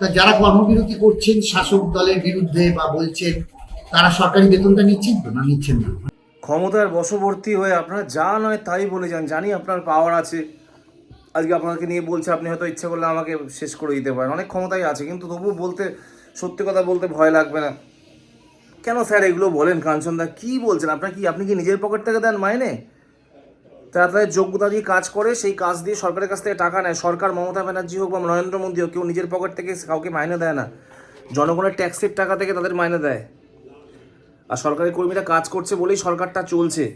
তা যারা কর্মবিরতি করছেন শাসক দলের বিরুদ্ধে বা বলছেন, তারা সরকারি বেতনটা নিচ্ছেন তো না নিচ্ছেন না? ক্ষমতার বশবর্তী হয়ে আপনারা যা নয় তাই বলে যান, জানি আপনার পাওয়ার আছে। আজকে আপনাকে নিয়ে বলছে, আপনি হয়তো ইচ্ছা করলে আমাকে শেষ করে দিতে পারেন। অনেক ক্ষমতাই আছে, কিন্তু তবুও বলতে, সত্যি কথা বলতে ভয় লাগবে না। কেন স্যার এগুলো বলেন, কাঞ্চনদা কি বলছেন? আপনার কি, আপনি কি নিজের পকেট থেকে দেন মাইনে? তারা তাদের যোগ্যতা দিয়ে কাজ করে, সেই কাজ দিয়ে সরকারের কাছ থেকে টাকা নেয়। সরকার মমতা ব্যানার্জি হোক বা নরেন্দ্র মোদী হোক, কেউ নিজের পকেট থেকে কাউকে মাইনে দেয় না। জনগণের ট্যাক্সের টাকা থেকে তাদের মাইনে দেয়। আর সরকারি কর্মীরা কাজ করছে বলেই সরকারটা চলছে।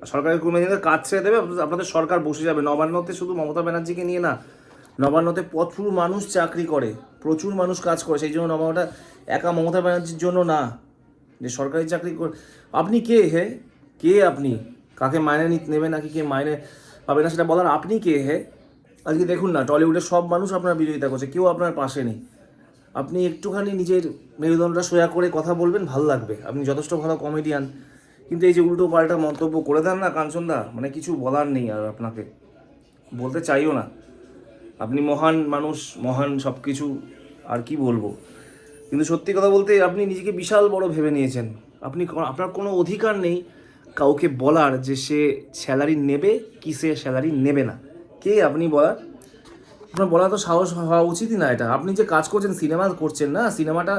আর সরকারি কর্মীদের কাজ ছেড়ে দেবে, আপনাদের- আপনাদের সরকার বসে যাবে। নবান্নতে শুধু মমতা ব্যানার্জিকে নিয়ে না, নবান্নতে প্রচুর মানুষ চাকরি করে, প্রচুর মানুষ কাজ করে। সেই জন্য নবান্নটা একা মমতা ব্যানার্জির জন্য না। যে সরকারি চাকরি কর আপনি কে হে? কে আপনি? কাকে মাইনে নেবে নাকি কে মাইনে পাবে না সেটা বলার আপনি কে হে? আজকে দেখুন না, টলিউডের সব মানুষ আপনার বিরোধিতা করছে, কেউ আপনার পাশে নেই। আপনি একটুখানি নিজের মেরুদণ্ডটা সোয়া করে কথা বলবেন, ভালো লাগবে। আপনি যথেষ্ট ভালো কমেডিয়ান কিন্তু এই যে উল্টো পাল্টা মন্তব্য করে দেন না কাঞ্চনদা মানে কিছু বলার নেই আর আপনাকে। বলতে চাইও না। আপনি মহান মানুষ, মহান সব কিছু আর কি বলব? কিন্তু সত্যি কথা বলতে আপনি নিজেকে বিশাল বড় ভেবে নিয়েছেন। আপনি আপনার কোনো অধিকার নেই কাউকে বলার যে সে স্যালারি নেবে, কি সে স্যালারি নেবে না। কে আপনি বলার? আপনার বলা তো সাহস হওয়া উচিতই না এটা। আপনি যে কাজ করছেন, সিনেমা করছেন না, সিনেমাটা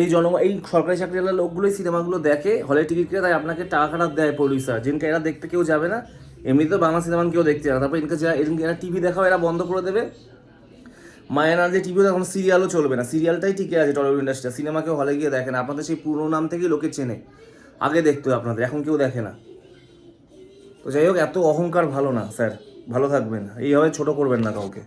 এই জন, এই সরকারি চাকরিওয়ালা লোকগুলোই সিনেমাগুলো দেখে, হলে টিকিট কিনে তাই আপনাকে টাকাটা দেয় প্রডিউসার যেদিনকে এরা দেখতে কেউ যাবে না, এমনিতে বাংলা সিনেমা কেউ দেখতে না। তারপর এনকে যা এরা টিভি দেখাও, এরা বন্ধ করে দেবে। মায়ানা যে টিভিও এখন সিরিয়ালও চলবে না। সিরিয়ালটাই টিকে আছে টলিউড ইন্ডাস্ট্রি সিনেমা কেউ হলে গিয়ে দেখে না। আপনাদের সেই পুরনো নাম থেকেই লোকে চেনে। আগে দেখতো আপনাদের, এখন কেউ দেখে না। তো যাই হোক, এত অহংকার ভালো না, স্যার। ভালো থাকবেন। এইভাবে ছোট করবেন না কাউকে।